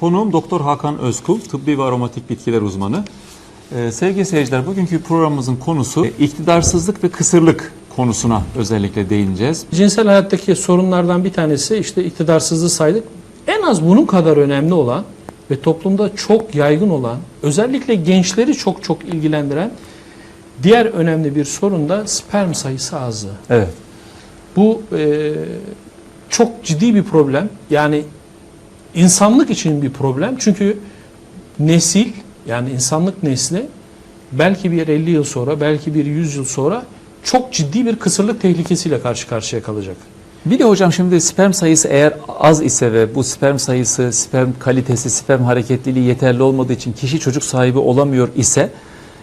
Konuğum Doktor Hakan Özkul, tıbbi ve aromatik bitkiler uzmanı. Ee, sevgili seyirciler, bugünkü programımızın konusu e, iktidarsızlık ve kısırlık konusuna özellikle değineceğiz. Cinsel hayattaki sorunlardan bir tanesi işte iktidarsızlığı saydık. En az bunun kadar önemli olan ve toplumda çok yaygın olan, özellikle gençleri çok çok ilgilendiren diğer önemli bir sorun da sperm sayısı azlığı. Evet. Bu e, çok ciddi bir problem. Yani insanlık için bir problem. Çünkü nesil yani insanlık nesli belki bir 50 yıl sonra, belki bir 100 yıl sonra çok ciddi bir kısırlık tehlikesiyle karşı karşıya kalacak. Bir de hocam şimdi sperm sayısı eğer az ise ve bu sperm sayısı, sperm kalitesi, sperm hareketliliği yeterli olmadığı için kişi çocuk sahibi olamıyor ise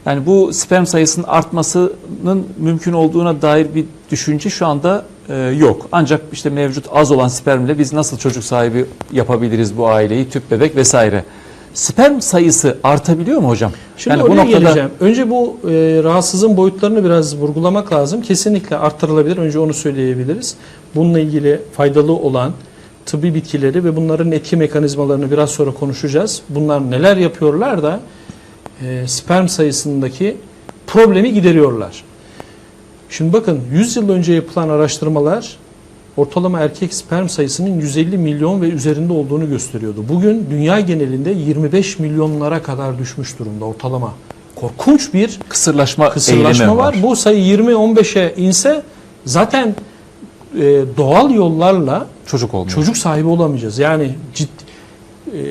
yani bu sperm sayısının artmasının mümkün olduğuna dair bir düşünce şu anda e, yok. Ancak işte mevcut az olan spermle biz nasıl çocuk sahibi yapabiliriz bu aileyi, tüp bebek vesaire. Sperm sayısı artabiliyor mu hocam? Şimdi oraya geleceğim. Önce bu e, rahatsızlığın boyutlarını biraz vurgulamak lazım. Kesinlikle arttırılabilir. Önce onu söyleyebiliriz. Bununla ilgili faydalı olan tıbbi bitkileri ve bunların etki mekanizmalarını biraz sonra konuşacağız. Bunlar neler yapıyorlar da e, sperm sayısındaki problemi gideriyorlar. Şimdi bakın 100 yıl önce yapılan araştırmalar ortalama erkek sperm sayısının 150 milyon ve üzerinde olduğunu gösteriyordu. Bugün dünya genelinde 25 milyonlara kadar düşmüş durumda ortalama. Korkunç bir kısırlaşma, kısırlaşma eğilimi var. Bu sayı 20-15'e inse zaten e, doğal yollarla Çocuk olmuyor. çocuk sahibi olamayacağız. Yani ciddi e,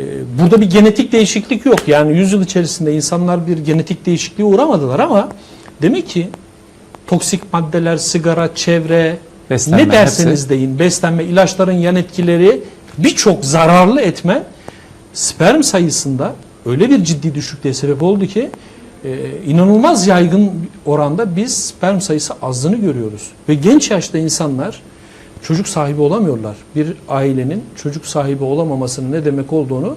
burada bir genetik değişiklik yok. Yani 100 yıl içerisinde insanlar bir genetik değişikliğe uğramadılar ama demek ki toksik maddeler, sigara, çevre, Beslenme, ne derseniz hepsi. deyin, beslenme, ilaçların yan etkileri birçok zararlı etmen sperm sayısında öyle bir ciddi düşüklüğe sebep oldu ki e, inanılmaz yaygın oranda biz sperm sayısı azlığını görüyoruz. Ve genç yaşta insanlar çocuk sahibi olamıyorlar. Bir ailenin çocuk sahibi olamamasının ne demek olduğunu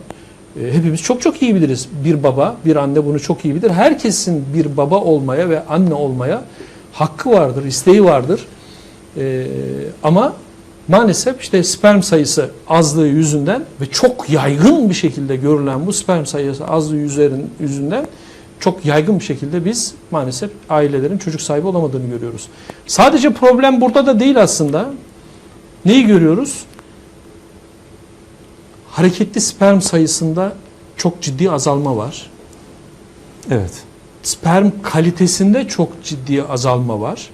e, hepimiz çok çok iyi biliriz. Bir baba, bir anne bunu çok iyi bilir. Herkesin bir baba olmaya ve anne olmaya hakkı vardır, isteği vardır. E, ama maalesef işte sperm sayısı azlığı yüzünden ve çok yaygın bir şekilde görülen bu sperm sayısı azlığı yüzerin, yüzünden çok yaygın bir şekilde biz maalesef ailelerin çocuk sahibi olamadığını görüyoruz. Sadece problem burada da değil aslında. Neyi görüyoruz? Hareketli sperm sayısında çok ciddi azalma var. Evet. Sperm kalitesinde çok ciddi azalma var.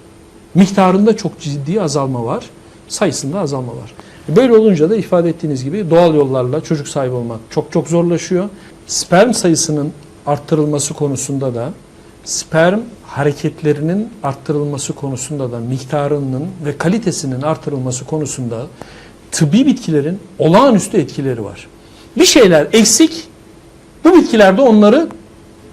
Miktarında çok ciddi azalma var. Sayısında azalma var. Böyle olunca da ifade ettiğiniz gibi doğal yollarla çocuk sahibi olmak çok çok zorlaşıyor. Sperm sayısının arttırılması konusunda da sperm hareketlerinin arttırılması konusunda da miktarının ve kalitesinin artırılması konusunda tıbbi bitkilerin olağanüstü etkileri var. Bir şeyler eksik, bu bitkiler de onları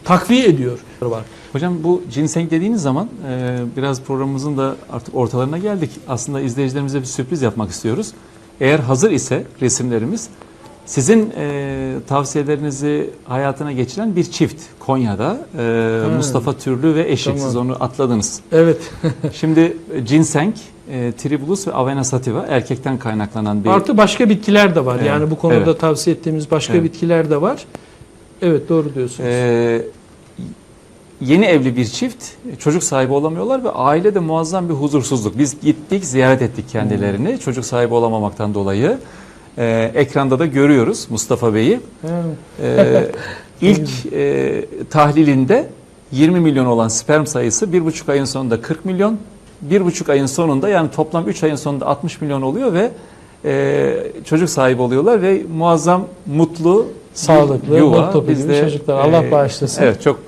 takviye ediyor. Var. Hocam bu ginseng dediğiniz zaman e, biraz programımızın da artık ortalarına geldik. Aslında izleyicilerimize bir sürpriz yapmak istiyoruz. Eğer hazır ise resimlerimiz sizin e, tavsiyelerinizi hayatına geçiren bir çift Konya'da e. Mustafa Türlü ve eşi Tamam. siz onu atladınız. Evet. Şimdi e, ginseng, e, tribulus ve avena sativa erkekten kaynaklanan bir Artı başka bitkiler de var. Evet, Yani bu konuda evet. tavsiye ettiğimiz başka Evet. bitkiler de var. Evet doğru diyorsunuz. Ee, yeni evli bir çift çocuk sahibi olamıyorlar ve ailede muazzam bir huzursuzluk. Biz gittik ziyaret ettik kendilerini çocuk sahibi olamamaktan dolayı. Ee, ekranda da görüyoruz Mustafa Bey'i. Ha. Ee, ilk e, tahlilinde 20 milyon olan sperm sayısı bir buçuk ayın sonunda 40 milyon. Bir buçuk ayın sonunda yani toplam 3 ayın sonunda 60 milyon oluyor ve e, çocuk sahibi oluyorlar ve muazzam mutlu Sağlıklı, yuva. mutlu bir çocuklar. Allah e, bağışlasın. Evet çok